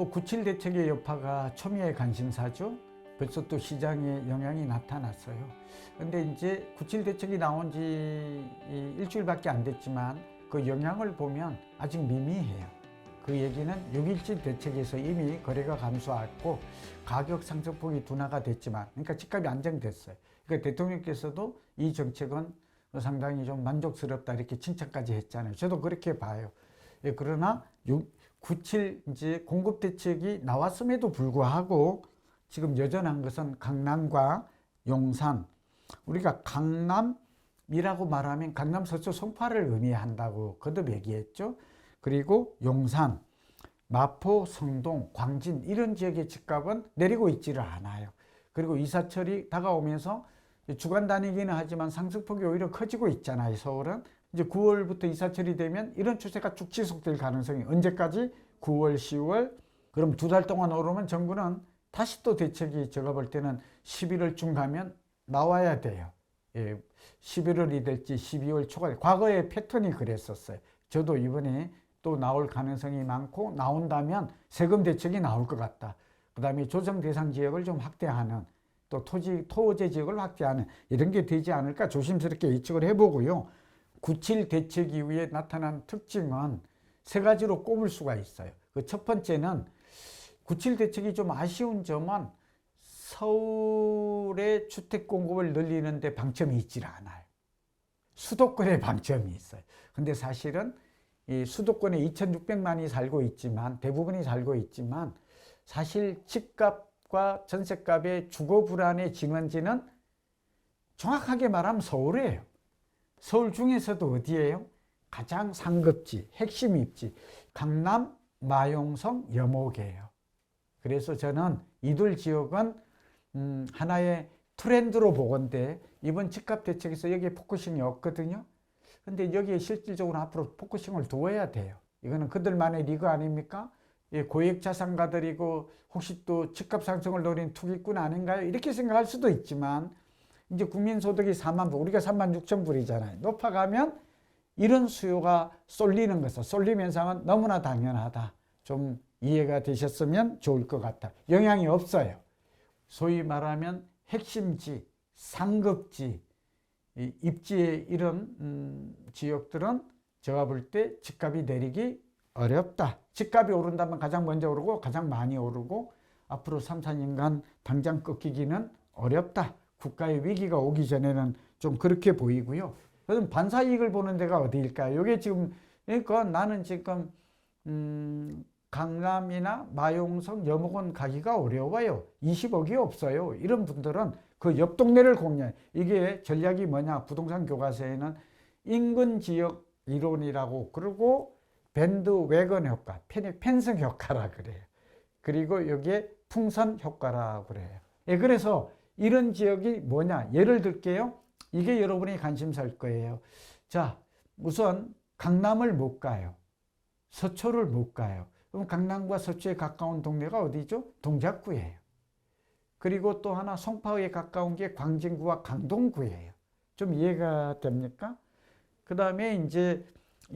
뭐 구칠 대책의 여파가 초미의 관심사죠. 벌써 또 시장에 영향이 나타났어요. 근데 이제 구칠 대책이 나온 지이 일주일밖에 안 됐지만 그 영향을 보면 아직 미미해요. 그 얘기는 6일치 대책에서 이미 거래가 감소했고 가격 상승폭이 둔화가 됐지만 그러니까 집값이 안정됐어요. 그러니까 대통령께서도 이 정책은 상당히 좀 만족스럽다 이렇게 칭찬까지 했잖아요. 저도 그렇게 봐요. 예, 그러나 6, 97 이제 공급 대책이 나왔음에도 불구하고 지금 여전한 것은 강남과 용산 우리가 강남이라고 말하면 강남 서초 송파를 의미한다고 거듭 얘기했죠. 그리고 용산, 마포, 성동, 광진 이런 지역의 집값은 내리고 있지를 않아요. 그리고 이사철이 다가오면서 주간 다니기는 하지만 상승폭이 오히려 커지고 있잖아요. 서울은 이제 9월부터 이사철이 되면 이런 추세가 쭉 지속될 가능성이 언제까지 9월, 10월 그럼 두 달 동안 오르면 정부는 다시 또 대책이 제가 볼 때는 11월쯤 가면 나와야 돼요. 예, 11월이 될지 12월 초가 과거의 패턴이 그랬었어요. 저도 이번에 또 나올 가능성이 많고 나온다면 세금 대책이 나올 것 같다. 그다음에 조정 대상 지역을 좀 확대하는 또 토지 토제 지역을 확대하는 이런 게 되지 않을까 조심스럽게 예측을 해보고요. 97 대책 이후에 나타난 특징은 세 가지로 꼽을 수가 있어요. 그 첫 번째는 97 대책이 좀 아쉬운 점은 서울의 주택 공급을 늘리는데 방점이 있질 않아요. 수도권에 방점이 있어요. 근데 사실은 이 수도권에 2,600만이 살고 있지만 대부분이 살고 있지만 사실 집값과 전세값의 주거 불안의 진원지는 정확하게 말하면 서울이에요. 서울 중에서도 어디예요? 가장 상급지, 핵심 입지, 강남, 마용성, 여목이에요. 그래서 저는 이들 지역은 음, 하나의 트렌드로 보건데 이번 집값 대책에서 여기에 포커싱이 없거든요. 근데 여기에 실질적으로 앞으로 포커싱을 두어야 돼요. 이거는 그들만의 리그 아닙니까? 예, 고액 자산가들이고 혹시 또 집값 상승을 노린 투기꾼 아닌가요? 이렇게 생각할 수도 있지만 이제 국민소득이 4만 불, 우리가 3만 6천 불이잖아요. 높아가면 이런 수요가 쏠리는 것은 쏠림 현상은 너무나 당연하다. 좀 이해가 되셨으면 좋을 것 같다. 영향이 없어요. 소위 말하면 핵심지, 상급지, 이 입지의 이런 음, 지역들은 제가 볼 때 집값이 내리기 어렵다. 집값이 오른다면 가장 먼저 오르고 가장 많이 오르고 앞으로 3, 4년간 당장 꺾이기는 어렵다. 국가의 위기가 오기 전에는 좀 그렇게 보이고요. 그럼 반사 이익을 보는 데가 어디일까요? 이게 지금 그러니까 나는 지금 음, 강남이나 마용성, 여목원 가기가 어려워요. 20억이 없어요. 이런 분들은 그 옆 동네를 공략. 이게 전략이 뭐냐? 부동산 교과서에는 인근 지역 이론이라고 그리고 밴드 외건 효과, 펜, 펜성 효과라 그래요. 그리고 여기에 풍선 효과라 그래요. 예, 그래서 이런 지역이 뭐냐? 예를 들게요. 이게 여러분이 관심사일 거예요. 자, 우선 강남을 못 가요. 서초를 못 가요. 그럼 강남과 서초에 가까운 동네가 어디죠? 동작구예요. 그리고 또 하나 송파에 가까운 게 광진구와 강동구예요. 좀 이해가 됩니까? 그 다음에 이제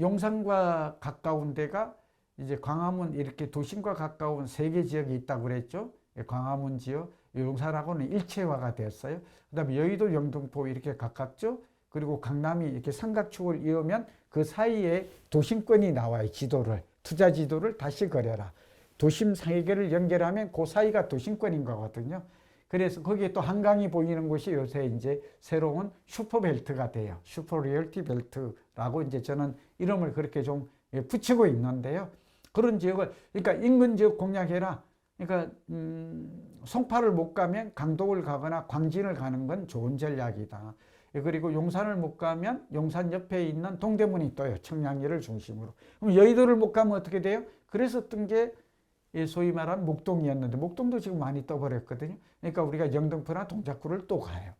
용산과 가까운 데가 이제 광화문 이렇게 도심과 가까운 세 개 지역이 있다고 그랬죠. 광화문 지역, 용산하고는 일체화가 됐어요. 그 다음에 여의도 영등포 이렇게 가깝죠. 그리고 강남이 이렇게 삼각축을 이으면 그 사이에 도심권이 나와요. 지도를. 투자 지도를 다시 그려라. 도심 세계를 연결하면 그 사이가 도심권인 거거든요. 그래서 거기에 또 한강이 보이는 곳이 요새 이제 새로운 슈퍼벨트가 돼요. 슈퍼 리얼티 벨트라고 이제 저는 이름을 그렇게 좀 붙이고 있는데요. 그런 지역을, 그러니까 인근 지역 공략해라. 그러니까, 음, 송파를 못 가면 강동을 가거나 광진을 가는 건 좋은 전략이다. 그리고 용산을 못 가면 용산 옆에 있는 동대문이 떠요. 청량리를 중심으로. 그럼 여의도를 못 가면 어떻게 돼요? 그래서 뜬 게 소위 말하는 목동이었는데 목동도 지금 많이 떠버렸거든요. 그러니까 우리가 영등포나 동작구를 또 가요.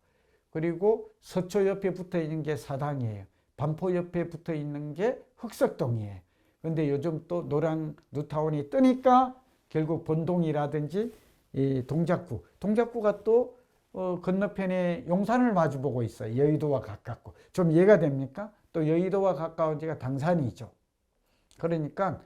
그리고 서초 옆에 붙어 있는 게 사당이에요. 반포 옆에 붙어 있는 게 흑석동이에요. 근데 요즘 또 노랑 뉴타운이 뜨니까 결국 본동이라든지 이 동작구, 동작구가 또 어, 건너편에 용산을 마주보고 있어요. 여의도와 가깝고. 좀 이해가 됩니까? 또 여의도와 가까운 데가 당산이죠. 그러니까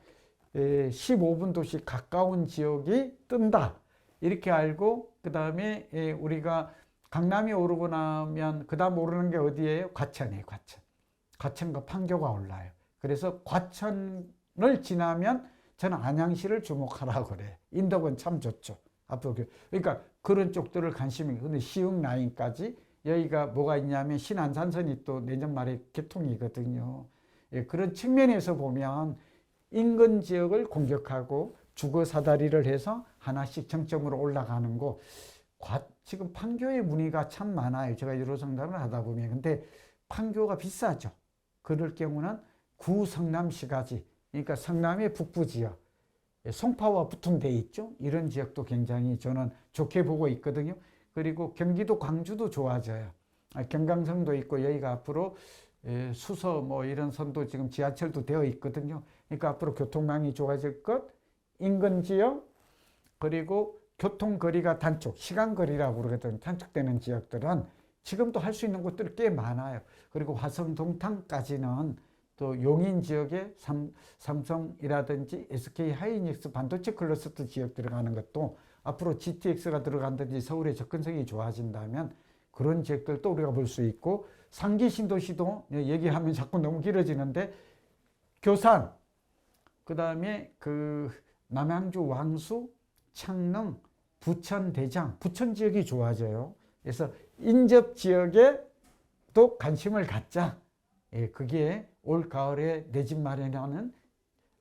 15분 도시 가까운 지역이 뜬다. 이렇게 알고 그 다음에 우리가 강남이 오르고 나면 그 다음 오르는 게 어디예요? 과천이에요. 과천. 과천과 판교가 올라요. 그래서 과천을 지나면 저는 안양시를 주목하라고 그래. 인덕은 참 좋죠. 앞으로 그- 그러니까 그런 쪽들을 관심이 근데 시흥 라인까지 여기가 뭐가 있냐면 신안산선이 또 내년 말에 개통이거든요. 예, 그런 측면에서 보면 인근 지역을 공격하고 주거 사다리를 해서 하나씩 정점으로 올라가는 거 과- 지금 판교의 문의가 참 많아요. 제가 여러 상담을 하다 보면 근데 판교가 비싸죠. 그럴 경우는 구성남시까지 그러니까 성남의 북부 지역 예, 송파와 부통돼 있죠. 이런 지역도 굉장히 저는 좋게 보고 있거든요. 그리고 경기도 광주도 좋아져요. 아, 경강성도 있고 여기가 앞으로 예, 수서 뭐 이런 선도 지금 지하철도 되어 있거든요. 그러니까 앞으로 교통망이 좋아질 것, 인근 지역, 그리고 교통 거리가 단축, 시간 거리라고 그러거든. 단축되는 지역들은 지금도 할 수 있는 곳들이 꽤 많아요. 그리고 화성 동탄까지는 또 용인 지역에 삼, 삼성이라든지 SK 하이닉스 반도체 클러스터 지역 들어가는 것도 앞으로 GTX가 들어간다든지 서울의 접근성이 좋아진다면 그런 지역들도 우리가 볼 수 있고 상기 신도시도 얘기하면 자꾸 너무 길어지는데 교산 그다음에 그 남양주 왕수 창릉 부천 대장 부천 지역이 좋아져요. 그래서 인접 지역에 또 관심을 갖자. 예, 그게 올 가을에 내 집 마련하는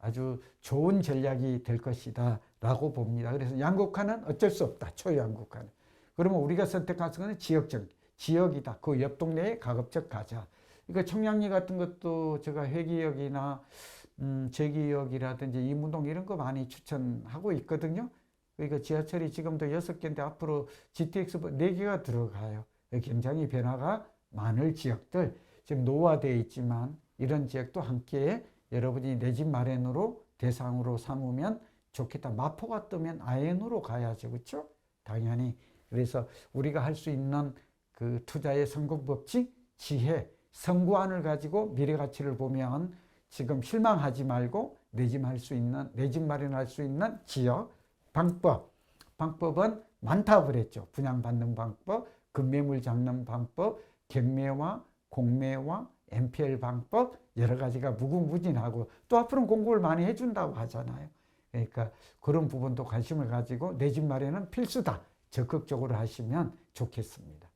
아주 좋은 전략이 될 것이다 라고 봅니다. 그래서 양극화는 어쩔 수 없다. 초양극화는. 그러면 우리가 선택할 것은 지역적, 지역이다. 그 옆 동네에 가급적 가자. 그러니까 청량리 같은 것도 제가 회기역이나 음, 제기역이라든지 이문동 이런 거 많이 추천하고 있거든요. 그러니까 지하철이 지금도 여섯 개인데 앞으로 GTX 네 개가 들어가요. 굉장히 변화가 많을 지역들 지금 노화되어 있지만 이런 지역도 함께 여러분이 내 집 마련으로 대상으로 삼으면 좋겠다. 마포가 뜨면 아엔으로 가야죠. 그렇죠? 당연히. 그래서 우리가 할 수 있는 그 투자의 성공 법칙, 지혜, 선구안을 가지고 미래 가치를 보면 지금 실망하지 말고 내 집 할 수 있는 내 집 마련할 수 있는 지역 방법. 방법은 많다 그랬죠. 분양받는 방법, 급매물 잡는 방법, 경매와 공매와 MPL 방법 여러 가지가 무궁무진하고 또 앞으로는 공부를 많이 해준다고 하잖아요. 그러니까 그런 부분도 관심을 가지고 내 집 마련은 필수다. 적극적으로 하시면 좋겠습니다.